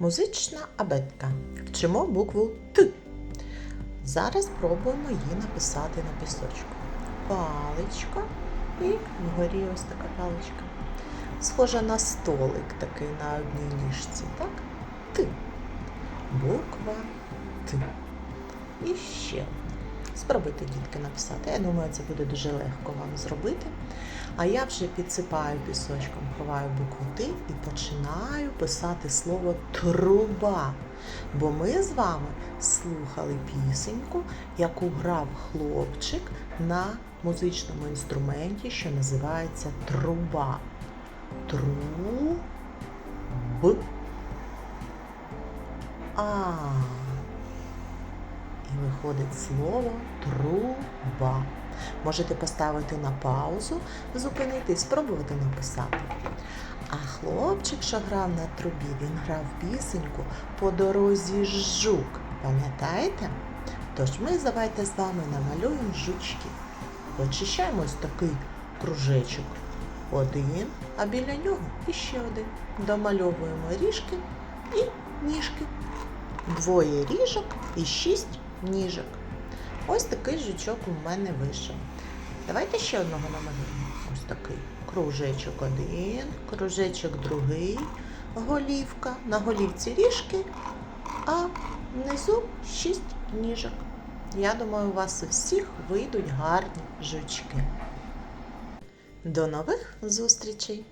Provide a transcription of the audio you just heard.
Музична абетка. Вчимо букву Т. Зараз спробуємо її написати на пісочку. Паличка і вгорі ось така паличка. Схожа на столик такий на одній ніжці, так? Т. Буква Т. І ще. Спробуйте, дітки, написати. Я думаю, це буде дуже легко вам зробити. А я вже підсипаю пісочком, ховаю букву Т і починаю писати слово труба. Бо ми з вами слухали пісеньку, яку грав хлопчик на музичному інструменті, що називається труба. Тру. Б. А. І виходить слово труба. Можете поставити на паузу, зупинити і спробувати написати. А хлопчик, що грав на трубі, він грав пісеньку по дорозі жук. Пам'ятаєте? Тож ми давайте з вами намалюємо жучки. Очищаємо ось такий кружечок. Один, а біля нього іще один. Домальовуємо ріжки і ніжки. Двоє ріжок і шість ніжок. Ось такий жучок у мене вийшов. Давайте ще одного намалюємо. Ось такий кружечок один, кружечок другий, голівка. На голівці ріжки, а внизу шість ніжок. Я думаю, у вас у всіх вийдуть гарні жучки. До нових зустрічей!